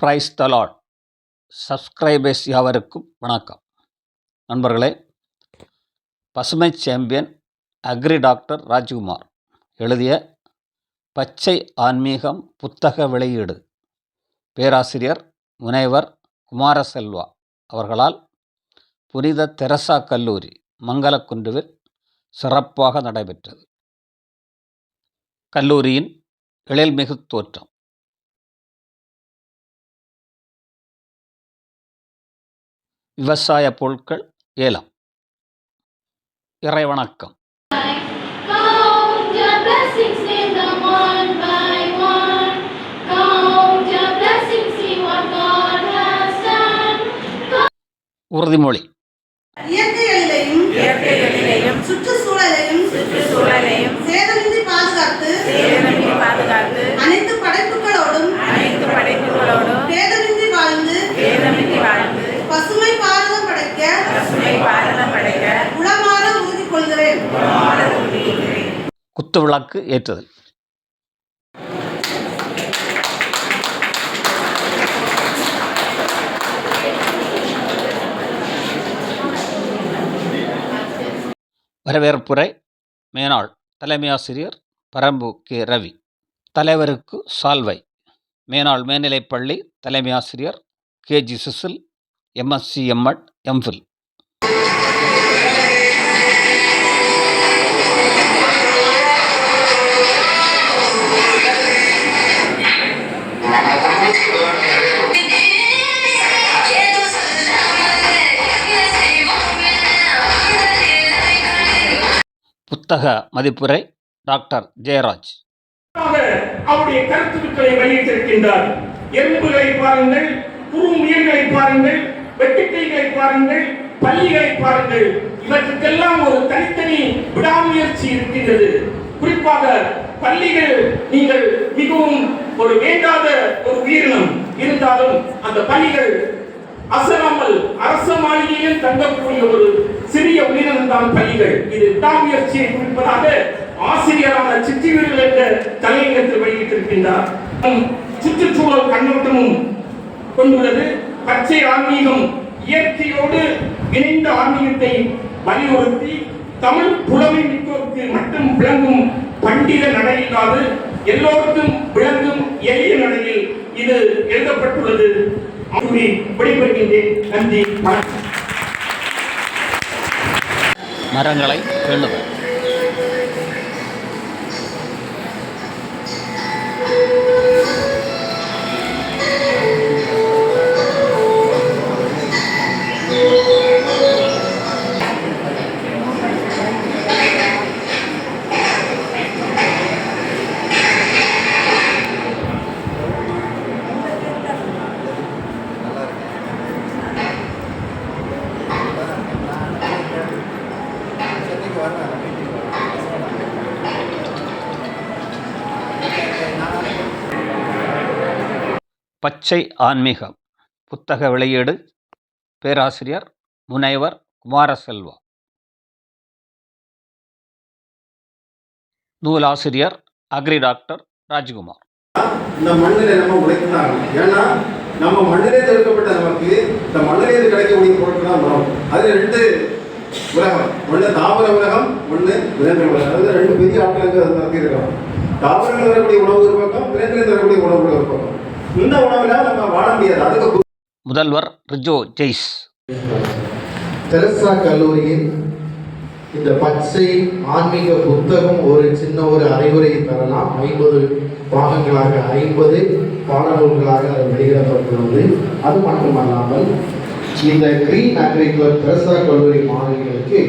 Price தலாட் subscribers யாவருக்கும் வணக்கம். நண்பர்களே பசுமை சாம்பியன் அக்ரி டாக்டர் ராஜ்குமார் எழுதிய பச்சை ஆன்மீகம் புத்தக வெளியீடு. பேராசிரியர் முனைவர் குமாரசெல்வா அவர்களால் புனித தெரசா கல்லூரி மங்களக்குன்றுவில் சிறப்பாக நடைபெற்றது. கல்லூரியின் எழில்மிகு தோற்றம். What God has done. உறுதிமொழி இயற்கைகளிலேயும் சுற்றுச்சூழலையும் சேதமின்றி பாதுகாத்து குத்துவிளக்கு ஏற்றுதல். வரவேற்புரை மேனாள் தலைமை ஆசிரியர் பரம்பு கே. ரவி. தலைவருக்கு சால்வை. மேனாள் மேல்நிலைப்பள்ளி தலைமை ஆசிரியர் K G Susil MSc MEd MPhil புத்தக மதிப்புரை டாக்டர் ஜெயராஜ். அவருடைய கருத்துக்களை வெளியிட்டிருக்கின்றார். எறும்புகளை பாருங்கள் குறுமுயல்களை பாருங்கள் வெட்டுக்கைகளை பாருங்கள் பள்ளிகளை பாருங்கள். இவற்றுக்கெல்லாம் ஒரு தனித்தனி விடாமுயற்சி இருக்கின்றது. குறிப்பாக பள்ளிகள் நீங்கள் மிகவும் ஒரு வேண்டாத ஒரு உயிரினம். இருந்தாலும் அந்த பள்ளிகள் அசராமல் அரச மாளிகையில் தங்கக்கூடிய ஒரு சிறிய உயிரினம் தான் பள்ளிகள் இது விடாமுயற்சியை குறிப்பதாக ஆசிரியரான சித்திவீரர்கள் என்ற தலையங்கத்தில் வெளியிட்டிருக்கின்றார். சுற்றுச்சூழல் கண்ணோட்டமும் கொண்டுள்ளது. பச்சை ஆன்மீகம் இயற்கையோடு இணைந்த ஆன்மீகத்தை வலியுறுத்தி தமிழ் புலமை மிக்கோருக்கு மட்டும் விளங்கும் பண்டித நடையில்லாது எல்லோருக்கும் விளங்கும் எளிய நடையில் இது எழுதப்பட்டுள்ளது. கூறி விடைபெறுகின்றேன் நன்றி மரங்களை பேணுதல் பச்சை ஆன்மீகம் புத்தக வெளியீடு பேராசிரியர் முனைவர் குமாரசெல்வா. நூலாசிரியர் அக்ரி டாக்டர் ராஜ்குமார். இந்த மண்ணில் நம்ம உழைக்கிறாங்க ஏன்னா நம்ம மண்ணிலே தெடுக்கப்பட்ட நமக்கு இந்த மண்ணிலே கிடைக்கக்கூடிய பொருட்கள் தான் உணவு அது ரெண்டு உலகம். ஒன்று தாவர உலகம் ஒன்று விலங்கு உலகம். அது ரெண்டு பெரிய ஆட்களுக்கு அது நடத்தி இருக்கிறோம் தாவரங்கள் வரக்கூடிய உணவு ஒரு பக்கம் விலங்குகள் வரக்கூடிய உணவு ஒரு பக்கம். இந்த உணவுல நம்ம வாழ முடியாது. அதுக்கு முதல்வர் ரிஜோ ஜெய்ஸ். தெரசா கல்லூரியின் இந்த பச்சை ஆன்மீக புத்தகம் ஒரு சின்ன ஒரு அறிவுரை தரலாம். ஐம்பது பாகங்களாக ஐம்பது பாடநூல்களாக அது வெளியிடப்பட்டுள்ளது. அது மட்டுமல்லாமல் இந்த கிரீன் அக்ரிகுலர் தெரசா கல்லூரி மாணவிகளுக்கு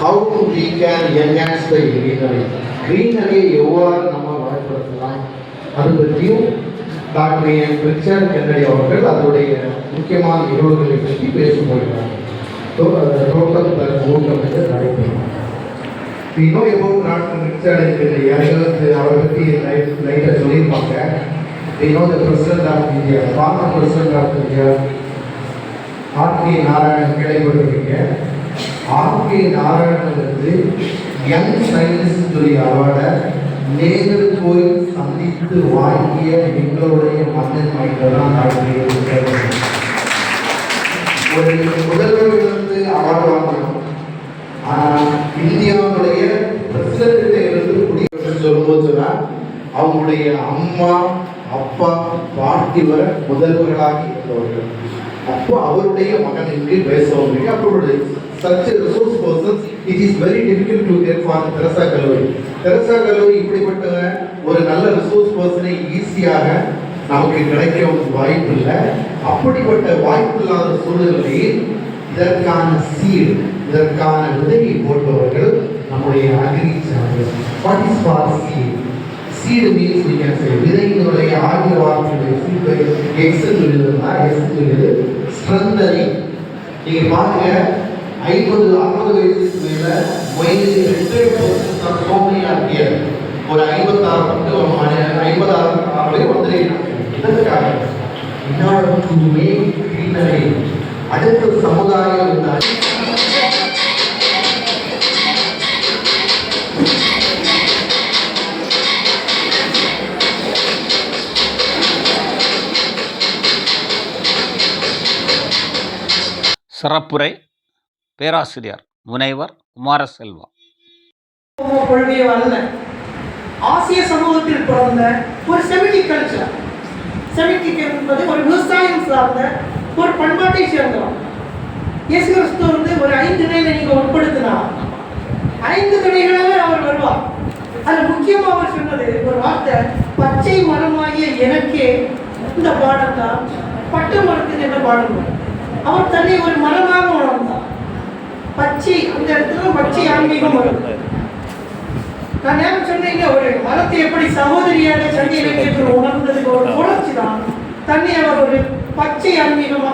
how to we can enhance the greenery கிரீனரியை எவ்வாறு நம்ம வளப்படுத்தலாம் அது பற்றியும் டாக்டர் என் ரிச்சர்ட் கென்னடி அவர்கள் அதனுடைய முக்கியமான நிகழ்வுகளை பற்றி பேசப் போகிறார்கள் டோட்டல் ஊட்டம் என்று நடைபெறும் இன்னும் know about Dr. Richard and அவரை பற்றி லைட்டாக சொல்லியிருப்பாங்க. We know the president of India, former president of India, RK Narayanan கேள்விப்பட்டிருக்கீங்க RK Narayanan வந்து யங் சயின்ஸ் துறை அவார்டை நேரில் போய் சந்தித்து வாங்கிய எங்களுடைய மன்னன் மைக்கெல்லாம் ஒரு முதல்வரிலிருந்து அவார்டு வாங்கணும் ஆனால் இந்தியாவுடைய பிரசிடண்டிலிருந்து குடியரசு சொல்லும்போது தான் அவங்களுடைய அம்மா அப்பா பாட்டி வர முதல்வர்களாகி இருந்தவர்கள் அப்போ அவருடைய மகனுக்கு பேச அப்போ அவருடைய சர்ச்சை resource it is very difficult to get for Teresa கல்லூரி தெரசா கல்லூரி இப்படிப்பட்ட ஒரு நல்ல ரிசோர்ஸ் பர்சனை ஈஸியாக நமக்கு கிடைக்க வாய்ப்பு இல்லை. அப்படிப்பட்ட வாய்ப்பு இல்லாத சூழ்நிலையில் இதற்கான சீடு இதற்கான விதையை போட்டவர்கள் நம்முடைய agri channel what is for seed means we can say விதையினுடைய ஆங்கில வார்த்தையுடைய சீடு எக்ஸ் எழுதுனா எக்ஸ் எழுது ஸ்ட்ரென்தனிங் நீங்கள் பாருங்க. ஐம்பது அறுபது வயசுக்கு மேல வயது ஹண்ட்ரட் பர்சன்ட் ஒரு ஐம்பத்தாறு பத்து ஒரு ஐம்பதாறு இதற்காக அடுத்த சமுதாயம் இந்த சிறப்புரை பேராசிரியர் முனைவர் குமாரசெல்வா. செல்வா கொள்கையோ ஆசிய சமூகத்தில் பிறந்த ஒரு செமிட்டிக் கல்ச்சர் செமிட்டிக் என்பது ஒரு விவசாயம் சார்ந்த ஒரு பண்பாட்டை சேர்ந்தவன் இயேசு கிறிஸ்து வந்து ஒரு ஐந்து நிலையில நீங்க உட்படுத்தினா ஐந்து நிலைகளாக அவர் வருவார். அதுல முக்கியமா அவர் சொன்னது ஒரு வார்த்தை பச்சை மரமாகிய எனக்கே இந்த பாடம் தான் பட்டு மரத்தில் என்ன பாடம் அவர் தன்னை ஒரு மரமாக உணர்ந்தார். பச்சை அந்த இடத்துல பச்சை ஆன்மீகம் வரும். நான் நேரம் சொன்னீங்க ஒரு மரத்தை எப்படி சகோதரியாக சண்டை இலக்கியத்தில் உணர்ந்ததுக்கு ஒரு உணர்ச்சி தான் தன்னை அவர் ஒரு பச்சை ஆன்மீகமா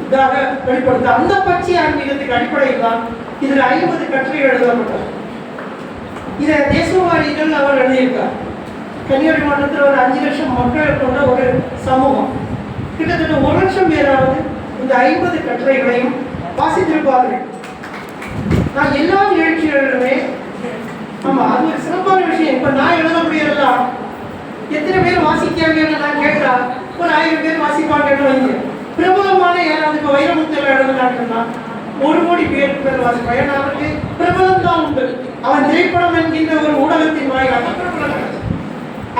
இதாக வெளிப்படுத்த அந்த பச்சை ஆன்மீகத்துக்கு அடிப்படையில் தான் இதில் ஐம்பது கட்டுரைகள் எழுதப்பட்டார் இதை தேசவாதிகள் அவர் எழுதியிருக்கார். கன்னியாகுமரி மாவட்டத்தில் ஒரு அஞ்சு லட்சம் மக்கள் கொண்ட ஒரு சமூகம். கிட்டத்தட்ட ஒரு லட்சம் பேராவது இந்த ஐம்பது கட்டுரைகளையும் வாசித்திருப்பார்கள். நான் எல்லா நிகழ்ச்சிகளிலுமே ஆமா அது ஒரு சிறப்பான விஷயம். இப்ப நான் எழுதக்கூடியதெல்லாம் எத்தனை பேர் வாசிக்காங்கன்னு நான் கேட்டா ஒரு ஆயிரம் பேர் வாசிப்பாங்கன்னு வைங்க. பிரபலமான யாராவது இப்ப வைரமுத்துல எழுதுனாங்கன்னா ஒரு கோடி பேர் பேர் வாசிப்பாங்க. ஏன்னா அவருக்கு பிரபலம் தான் உண்டு. அவன் திரைப்படம் என்கின்ற ஒரு ஊடகத்தின் வாயிலாக. பிரபலம்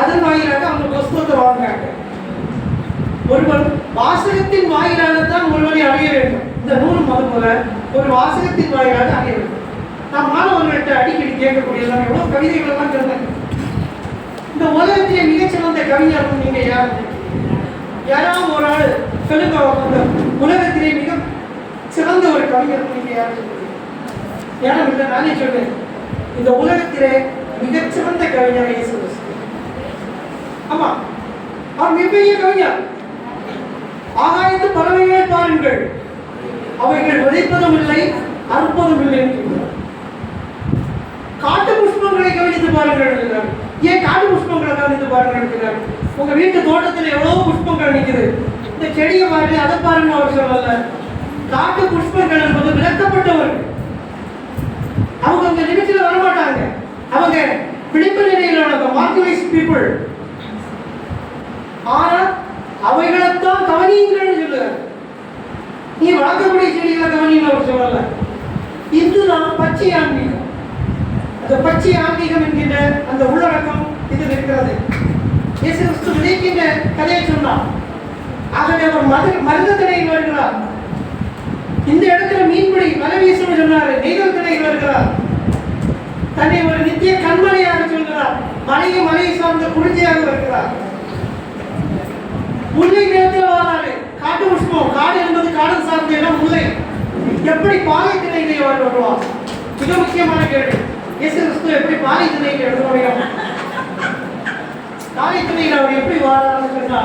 அதன் வாயிலாக அவங்க புஸ்தகத்தை வாங்குறாங்க. ஒருவர் வாசகத்தின் வாயிலாகத்தான் ஒருவரை அடைய வேண்டும். இந்த நூல் முதல் போல ஒரு வாசகத்தின் வாயிலாக அடைய வேண்டும். நான் மாணவர்கள்ட்ட அடிக்கடி கேட்கக்கூடிய எல்லாம் எவ்வளவு கவிதைகள் எல்லாம் இந்த உலகத்திலே மிகச்சிறந்த கவிஞர் நீங்க யார்? யாராவது ஒரு ஆள் சொல்லுங்க அந்த உலகத்திலே மிக சிறந்த ஒரு கவிஞர் நீங்க யார்? சொல்லுங்க யாரும் இல்லை நானே சொல்றேன். இந்த உலகத்திலே மிகச்சிறந்த கவிஞர் இயேசு ஆமா அவர் மிகப்பெரிய கவிஞர். ஆகாயத்து பறவைகளை பாருங்கள். அவைகள் விதைப்பதும் இல்லை அறுப்பதும் இல்லை என்கிறார். காட்டு புஷ்பங்களை கவனித்து பாருங்கள் என்கிறார். ஏன் காட்டு புஷ்பங்களை கவனித்து பாருங்கள் என்கிறார். உங்க வீட்டு தோட்டத்தில் எவ்வளவு புஷ்பங்கள் நிக்குது இந்த செடியை பாருங்க அதை பாருங்க அவர் சொல்லல காட்டு புஷ்பங்கள் என்பது விளக்கப்பட்டவர்கள் அவங்க அந்த நிமிஷத்தில் வரமாட்டாங்க அவங்க விழிப்பு நிலையில் மார்க்கலைஸ் பீப்புள் நீ வளர்க்கக்கூடிய செடிகளை கவனின்னு அவர் சொல்லல இதுதான் பச்சை ஆன்மீகம். அந்த பச்சை ஆன்மீகம் என்கின்ற அந்த உள்ளடக்கம் இதில் இருக்கிறது. இயேசு கிறிஸ்து விதைக்கின்ற கதையை சொன்னார். ஆகவே அவர் மது மருந்து திணையில் வருகிறார். இந்த இடத்துல மீன்பிடி வலை வீசணும் சொன்னாரு. நெய்தல் திணையில் வருகிறார். தன்னை ஒரு நித்திய கண்மலையாக சொல்கிறார். மலையை மலையை சார்ந்த குறிஞ்சியாக வருகிறார். முல்லை நேரத்தில் வராரு காட்டு புஷ்பம் காடு என்பது காடு சார்ந்த இடம் முல்லை எப்படி பாலை திணையிலே அவர் வருவார் மிக முக்கியமான கேள்வி. இயேசு கிறிஸ்து எப்படி பாலை திணையில் எழுத முடியும் பாலை அவர் எப்படி வாராருன்னு சொன்னா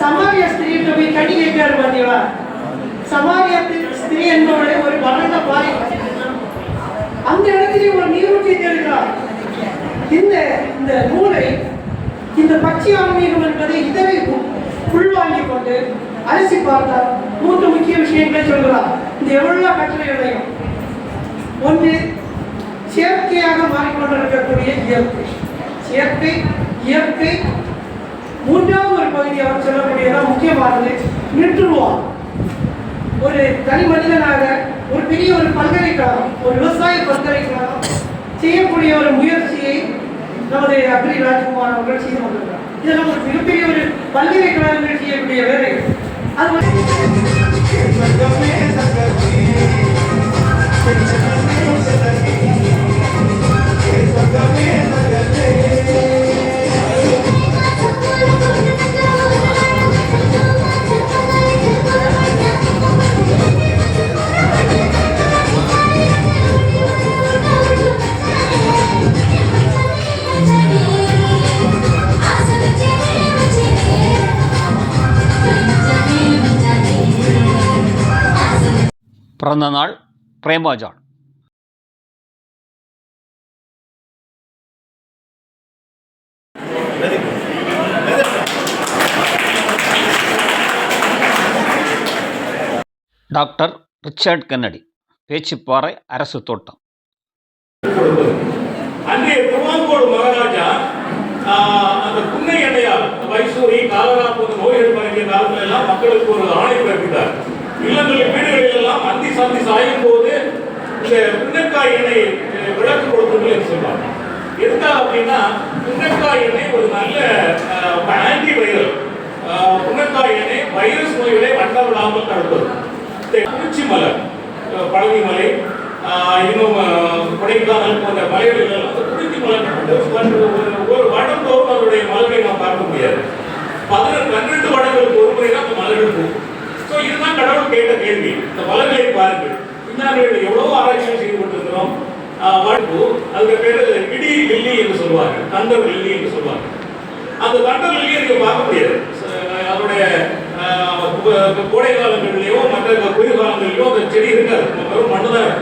சமாரிய ஸ்திரீட்ட போய் கடி கேட்கிறார் பாத்தீங்களா? சமாரிய ஸ்திரீ என்பவளை ஒரு வளர்ந்த பாலை அந்த இடத்திலே ஒரு நீரூற்றி தேடுகிறார். இந்த இந்த நூலை இந்த பச்சை ஆன்மீகம் என்பதை இதனை உ- உள்வாங்கிக் கொண்டு அலசி பார்த்தால் மூன்று முக்கிய விஷயங்களை சொல்கிறார். இந்த எவ்வளவு கட்டுரைகளையும் ஒன்று செயற்கையாக மாறிக்கொண்டிருக்கக்கூடிய இயற்கை. செயற்கை இயற்கை. மூன்றாவது ஒரு பகுதி அவர் சொல்லக்கூடியதான் முக்கியமானது நின்றுவார் ஒரு தனி மனிதனாக ஒரு பெரிய ஒரு பல்கலைக்கழகம் ஒரு விவசாய பல்கலைக்கழகம் செய்யக்கூடிய ஒரு முயற்சியை நமது அக்ரி ராஜ்குமார் அவர்கள் செய்து கொண்டிருக்கிறார். இதெல்லாம் ஒரு மிகப்பெரிய ஒரு பல்கலைக்கழகங்கள் செய்யக்கூடிய வேலைகள் அது வந்து பிறந்த நாள் பிரேமாஜான் டாக்டர் ரிச்சர்ட் கென்னடி பேச்சுப்பாறை அரசு தோட்டம் கொடுப்பது அன்றைய திருவாங்கோடு மகாராஜா ஆஹ், அந்த புன்னை எண்ணெயால் வைசூரி காலரா போன்ற நோய்கள் பரவிய காலத்துல எல்லாம் மக்களுக்கு ஒரு ஆணை பிறப்பித்தார் இல்லங்களில் வீடுகளில் எல்லாம் அந்தி சந்தி சாயும் போது இந்த முன்னக்காய் எண்ணெய் விளக்கு கொடுக்கணும் என்று சொல்றாங்க எதுக்காக அப்படின்னா புன்னக்காய் எண்ணெய் ஒரு நல்ல ஆன்டி வைரல். புன்னக்காய் எண்ணெய் வைரஸ் நோய்களை வண்டவிடாமல் தடுப்பது இந்த மலை பழனி மலை இன்னும் கொடைக்கானல் போன்ற மலைகளில் எல்லாம் அந்த குறிச்சி மலை ஒரு- வடம் தோறும் அதனுடைய மலர்களை நாம் பார்க்க முடியாது. பதினெட்டு பன்னெண்டு வடங்களுக்கு ஒரு முறை தான் அந்த மலர்கள் போகும். இதுதான் கடவுள் கேட்ட கேள்வி. இந்த மலர்களை பாருங்கள். விஞ்ஞானிகள் எவ்வளவு ஆராய்ச்சிகள் செய்து கொண்டிருக்கிறோம். ஆஹ் அதுக்கு பேரு இடி லில்லி என்று சொல்லுவாங்க தண்டர் லில்லி என்று சொல்லுவாங்க அந்த தண்டர் லில்லியை நீங்க பார்க்க முடியாது. ச- அதனுடைய கோடை காலங்களிலேயோ மற்ற குளிர் காலங்களிலேயோ அந்த செடி இருக்காது. வெறும் மண்ணு தான்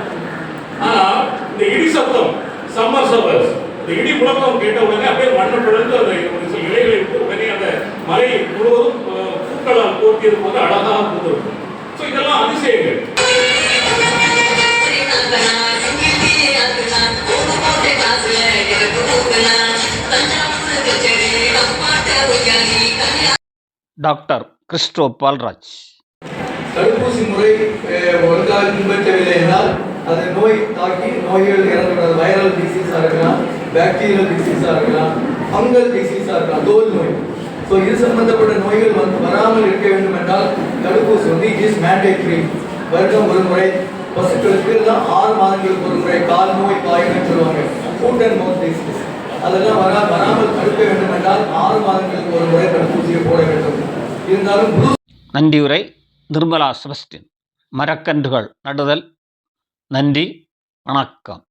ஆனா இந்த இடி சத்தம் சம்மர் சவர்ஸ் இந்த இடி முழக்கம் கேட்ட உடனே அப்படியே மண்ணை பிளந்து அந்த ஒரு சில இலைகளை விட்டு உடனே அந்த மலை முழுவதும் பூக்களால் போட்டியது போது அழகாக பூத்திருக்கும் ஸோ இதெல்லாம் அதிசயங்கள். டாக்டர் கிறிஸ்டோ பால்ராஜ். தடுப்பூசி முறை ஒழுங்காக பின்பற்றவில்லை என்றால் அது நோய் தாக்கி நோய்கள் இறந்துவிடாது. வைரல் டிசீஸாக இருக்கலாம் பாக்டீரியல் டிசீஸாக இருக்கலாம் ஃபங்கல் டிசீஸாக இருக்கலாம் தோல் நோய். ஸோ இது சம்பந்தப்பட்ட நோய்கள் வந்து வராமல் இருக்க வேண்டும் என்றால் தடுப்பூசி வந்து இட் இஸ் மேண்டேட்ரி வருடம் ஒரு முறை பசுக்களுக்கு தான் ஆறு மாதங்களுக்கு ஒரு முறை கால் நோய் காய்கள்னு சொல்லுவாங்க. ஃபுட் அண்ட் மவுத் டிசீஸ் அதெல்லாம் வரா வராமல் தடுக்க வேண்டும் என்றால் ஆறு மாதங்களுக்கு ஒரு முறை தடுப்பூசியை போட வேண்டும். இருந்தாலும் நன்றி உரை நிர்மலா செபஸ்டின். மரக்கன்றுகள் நடுதல். நன்றி வணக்கம்.